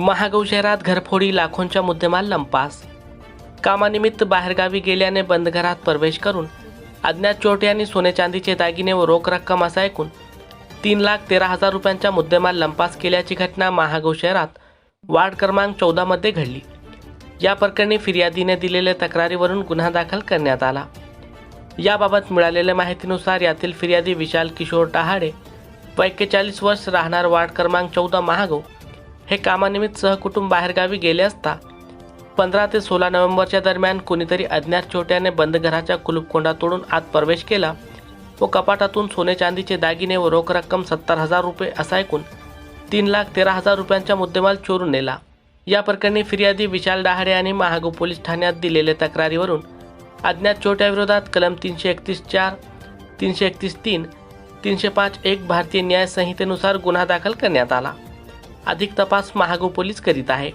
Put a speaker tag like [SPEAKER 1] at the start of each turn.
[SPEAKER 1] महागौ शहरात घरफोडी लाखोंच्या मुद्देमाल लंपास. कामानिमित्त बाहेरगावी गेल्याने बंद घरात प्रवेश करून अज्ञात चोरटे यांनी सोने चांदीचे दागिने व रोख रक्कम असा ऐकून तीन लाख तेरा हजार रुपयांचा मुद्देमाल लंपास केल्याची घटना महागौ शहरात वार्ड क्रमांक चौदामध्ये घडली. या प्रकरणी फिर्यादीने दिलेल्या तक्रारीवरून गुन्हा दाखल करण्यात आला. याबाबत मिळालेल्या माहितीनुसार यातील फिर्यादी विशाल किशोर टहाडे व एक्केचाळीस वर्ष राहणार वार्ड क्रमांक चौदा महागौ हे कामानिमित्त सहकुटुंब बाहेरगावी गेले असता पंधरा ते सोळा नोव्हेंबरच्या दरम्यान कुणीतरी अज्ञात छोट्याने बंद घराच्या कुलूपकोंडा तोडून आत प्रवेश केला व कपाटातून सोने चांदीचे दागिने व रोख रक्कम सत्तर हजार रुपये असा ऐकून तीन लाख तेरा हजार रुपयांचा मुद्देमाल चोरून नेला. या प्रकरणी फिर्यादी विशाल डहाडे आणि महागो पोलीस ठाण्यात दिलेल्या तक्रारीवरून अज्ञात छोट्याविरोधात कलम तीनशे एकतीस चार तीनशे एकतीस तीन तीनशे पाच एक भारतीय न्याय संहितेनुसार गुन्हा दाखल करण्यात आला. अधिक तपास महागो पोलीस करीत आहे.